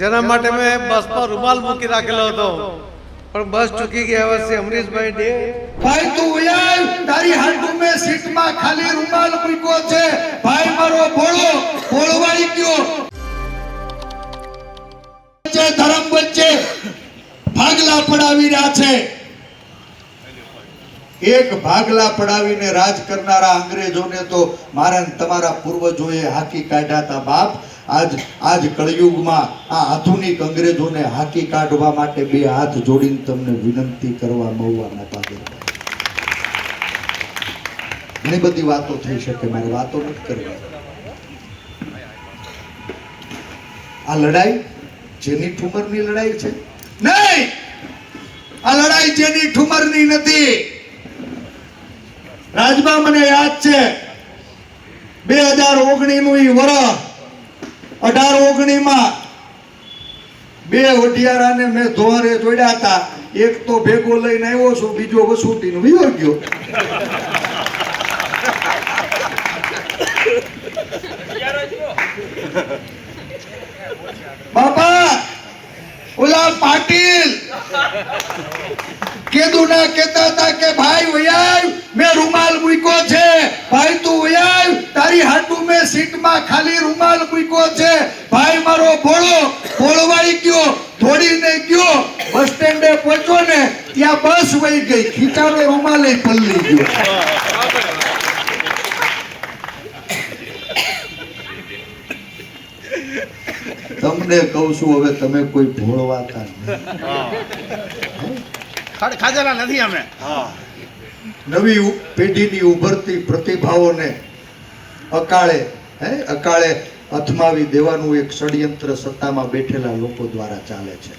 જેના માટે મેં બસમાં રૂમાલ મૂકી રાખેલો હતો. પણ બસ ચૂકી ગયા વર્ષે અમરીશભાઈ ડે. ભાઈ તું ઉયાલ તારી હાટુ મે સીટમાં ખાલી રૂમાલ મૂક્યો છે. ભાઈ મારો ભોળો, ભોળવાઈ ગયો. ધર્મ વચ્ચે ભાગલા પડાવી રહ્યા છે. એક ભાગલા પડાવીને રાજ કરનારા અંગ્રેજોને તો મારા તમારા પૂર્વજોએ હાકી કાઢ્યા હતા બાપ. આજ આજ કળયુગમાં આ આધુનિક અંગ્રેજોને હાકી કાઢવા માટે બે હાથ જોડીને તમને વિનંતી કરવા મહુવાના પાગે ઘણી બધી વાતો થઈ શકે, મારે વાતો નથી કરવી આ લડાઈ જેની ઠુમરની લડાઈ છે? નહીં! આ લડાઈ જેની ઠુમરની નથી. રાજબા મને યાદ છે, બે હજાર ઓગણી નું ઈ વર્ષ અઢાર ઓગણી માં બે વઢિયારાને મેં ધોરે જોડ્યા હતા. એક તો ભેગો લઈને આવ્યો છું, બીજો વસૂટીનો વિયો ગયો. બાપા ઓલા પાટીલ, કેદુના ના કહેતા હતા કે, ભાઈ, વયાય મેં રૂમાલ મૂક્યો છે ભાઈ તું વયાય તારી સીટમાં ખાલી રૂમાલ મૂક્યો છે. ભાઈ મારો ભોળો ભોળવાઈ ગયો થોડીને ગયો. બસ સ્ટેન્ડે પહોંચ્યો ને ત્યાં બસ વહી ગઈ. ખીચાનો રૂમાલે પલ્લી ગયો. તમને કહું છું હવે તમે કોઈ ભોળવાતા નહીં ખાધેલા નથી અમે. નવી પેઢીની ઉભરતી પ્રતિભાઓને અકાળે હે? અકાળે અથમાવી દેવાનું એક ષડયંત્ર સત્તામાં બેઠેલા લોકો દ્વારા ચાલે છે.